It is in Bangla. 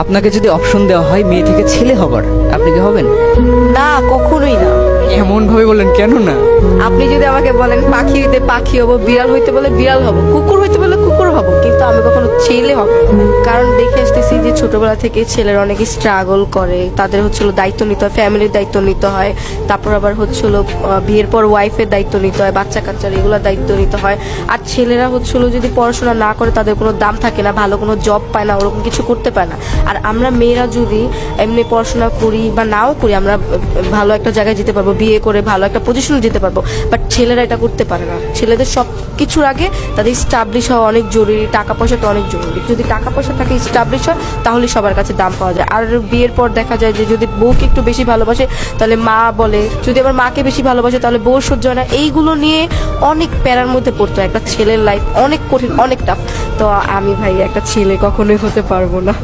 আপনাকে যদি অপশন দেওয়া হয় মেয়ে থেকে ছেলে হবার আপনি কি হবেন? না কখনোই না। এমন ভাবে বলেন কেন না? আপনি যদি আমাকে বলেন পাখি হইতে পাখি হব বিড়াল হইতে বলে বিড়াল হব কুকুর হইতে বলে ছেলে হব। কারণ দেখে আসতেছি যে ছোটবেলা থেকে ছেলেরা অনেক স্ট্রাগল করে। তাদের হচ্ছিল দায়িত্ব নিতে হয়, ফ্যামিলির দায়িত্ব নিতে হয়। তারপর আবার হচ্ছিল বিয়ের পর ওয়াইফের দায়িত্ব নিতে হয়, বাচ্চা কাচ্চার এগুলোর দায়িত্ব নিতে হয়। আর ছেলেরা হচ্ছিল যদি পড়াশোনা না করে, তাদের কোনো দাম থাকে না, ভালো কোনো জব পায় না, ওরকম কিছু করতে পারে না। আর আমরা মেয়েরা যদি এমনি পড়াশোনা করি বা নাও করি, আমরা ভালো একটা জায়গায় যেতে পারব, বিয়ে করে ভালো একটা পজিশনে যেতে পারব। বাট ছেলেরা এটা করতে পারে না। ছেলেদের সব কিছুর আগে তাদের স্টাবলিশ হওয়া অনেক জরুরি, টাকা পয়সাটা অনেক জরুরি। যদি টাকা পয়সা থাকে স্টাবলিশ হয়, তাহলে সবার কাছে দাম পাওয়া যায়। আর বিয়ের পর দেখা যায় যে যদি বউকে একটু বেশি ভালোবাসে, তাহলে মা বলে। যদি আমার মাকে বেশি ভালোবাসে, তাহলে বউ সহ্য হয় না। এইগুলো নিয়ে অনেক প্যারার মধ্যে পড়তো। একটা ছেলের লাইফ অনেক কঠিন, অনেক টাফ তো আমি ভাই, একটা ছেলে কখনোই হতে পারব না।